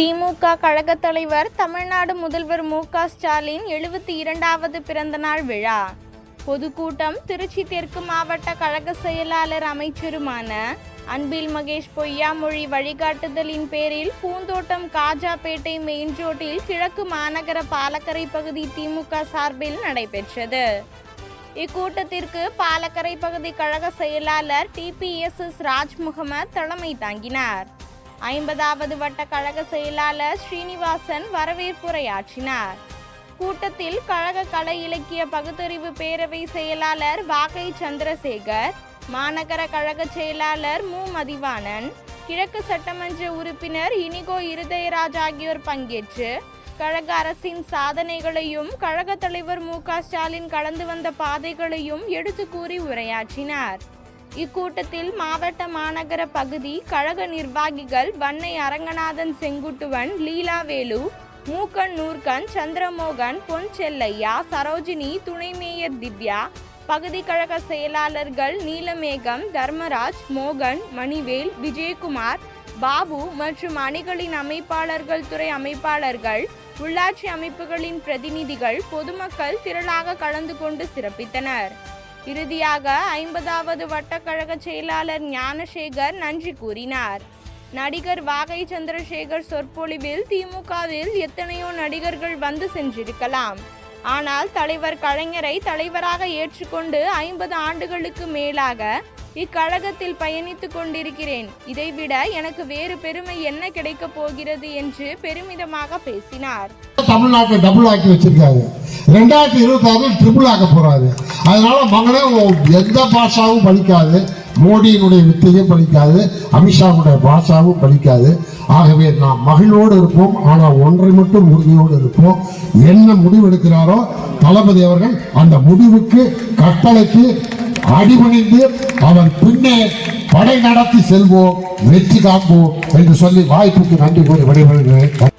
திமுக கழக தலைவர் தமிழ்நாடு முதல்வர் மு க ஸ்டாலின் எழுபத்தி இரண்டாவது பிறந்தநாள் விழா. பொதுக்கூட்டம் திருச்சி தெற்கு மாவட்ட கழக செயலாளர் அமைச்சருமான அன்பில் மகேஷ் பொய்யாமொழி வழிகாட்டுதலின் பேரில் பூந்தோட்டம் காஜாபேட்டை மெயின் ரோட்டில் கிழக்கு மாநகர பாலக்கரை பகுதி திமுக சார்பில் நடைபெற்றது. இக்கூட்டத்திற்கு பாலக்கரை பகுதி கழக செயலாளர் டிபிஎஸ்எஸ் ராஜ் முகமது தலைமை தாங்கினார். ஐம்பதாவது வட்ட கழக செயலாளர் ஸ்ரீனிவாசன் வரவேற்புரையாற்றினார். கூட்டத்தில் கழக கலை இலக்கிய பகுத்தறிவு பேரவை செயலாளர் வாகை சந்திரசேகர் மாநகர கழக செயலாளர் மு. மதிவாணன் கிழக்கு சட்டமன்ற உறுப்பினர் இனிகோ இருதயராஜ் ஆகியோர் பங்கேற்று கழக அரசின் சாதனைகளையும் கழக தலைவர் மு. க. ஸ்டாலின் கடந்து வந்த பாதைகளையும் எடுத்து கூறி உரையாற்றினார். இக்கூட்டத்தில் மாவட்ட மாநகர பகுதி கழக நிர்வாகிகள் வன்னை அரங்கநாதன் செங்குட்டுவன் லீலாவேலு மூக்கன் நூர்கன் சந்திரமோகன் பொன் செல்லையா சரோஜினி துணை மேயர் திவ்யா பகுதி கழக செயலாளர்கள் நீலமேகம் தர்மராஜ் மோகன் மணிவேல் விஜயகுமார் பாபு மற்றும் அணிகளின் அமைப்பாளர்கள் துறை அமைப்பாளர்கள் உள்ளாட்சி அமைப்புகளின் பிரதிநிதிகள் பொதுமக்கள் திரளாக கலந்து கொண்டு சிறப்பித்தனர். இறுதியாக ஐம்பதாவது வட்டக்கழக செயலாளர் ஞானசேகர் நன்றி கூறினார். நடிகர் வாகை சந்திரசேகர் சொற்பொழிவில் திமுகவில் எத்தனையோ நடிகர்கள் வந்து சென்றிருக்கலாம். ஆனால் தலைவர் கலைஞரை தலைவராக ஏற்றுக்கொண்டு ஐம்பது ஆண்டுகளுக்கு மேலாக இக்கழகத்தில் பயணித்து கொண்டிருக்கிறேன். இதைவிட எனக்கு வேறு பெருமை என்ன கிடைக்கப் போகிறது என்று பெருமிதமாக பேசினார். தமிழ்நாட்டை டபுள் ஆக்கி வச்சிருக்காரு. ரெண்டாயிரத்தி இருபத்தி ஆறில் ட்ரிபிள் ஆக்க போறாரு. அதனால மகனே எந்த பாஷாவும் படிக்காது. மோடியினுடைய வித்தையும் படிக்காது. அமித்ஷாவுடைய பாஷாவும் படிக்காது. ஆகவே நாம் மகிழ்வோடு இருப்போம். ஆனால் ஒன்றை மட்டும் உறுதியோடு இருப்போம். என்ன முடிவு எடுக்கிறாரோ தளபதி அவர்கள் அந்த முடிவுக்கு கட்டளைக்கு அடிபணிந்து அவர் பின்னே படை நடத்தி செல்வோம் வெற்றி காப்போம் என்று சொல்லி வாய்ப்புக்கு நன்றி கூறி விடைபெறுகிறேன்.